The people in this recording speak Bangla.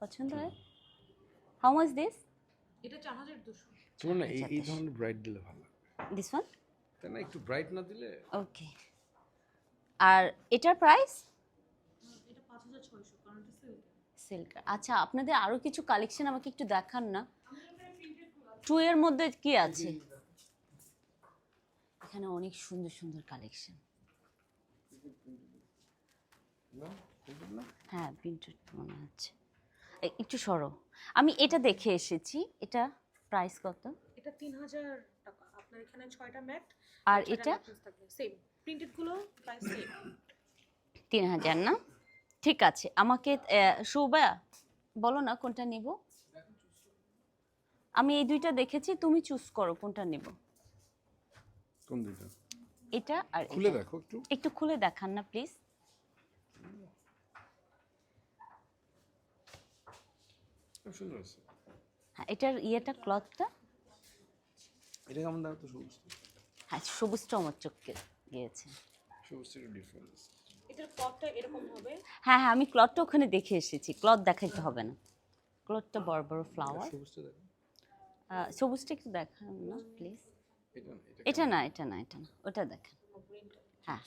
পছন্দ হয়? হাউ মাচ দিস এটা চার হাজার দুশো। না এই এই ধরনের ব্রাইট দিলে ভালো দিস ওয়ান তাই না একটু ব্রাইট না দিলে ওকে আর এটার প্রাইস এটা পাঁচ হাজার ছয়শো কারণ এটা সিল্ক সিল্ক আচ্ছা আপনাদের আরও কিছু কালেকশন আমাকে একটু দেখান না। টু এর মধ্যে কি আছে? এখানে অনেক সুন্দর সুন্দর কালেকশন না হ্যাঁ প্রিন্টেড মনে হচ্ছে একটু সরো। আমি এটা দেখে এসেছি। এটা প্রাইস কত? এটা তিন হাজার টাকা। আপনার এখানে ছয়টা ম্যাট আর এটা? সেম প্রিন্টেডগুলো প্রাইস সেম তিন হাজার না? ঠিক আছে। আমাকে শোভা বলো না কোনটা নিব? আমি এই দুইটা দেখেছি তুমি চুজ করো কোনটা নেব। কোন দুইটা? এটা আর খুলে দেখো একটু। একটু খুলে দেখান না প্লিজ খুব সুন্দর আছে হ্যাঁ এটার ইয়েটা ক্লথটা এটা কেমন দেখো তো সবুজ হ্যাঁ সবুজটা আমার চোখকে গিয়েছে। সবুজটা একটু ডিফারেন্স এটার পটটা এরকম হবে? হ্যাঁ হ্যাঁ আমি ক্লথটা ওখানে দেখে এসেছি। ক্লথ দেখাইতে হবে না। ক্লথটা বড় বড় ফ্লাওয়ার সবুজটা দেখো। সবুজটা একটু দেখান না প্লিজ এটা না এটা না এটা না ওটা দেখেন। হ্যাঁ।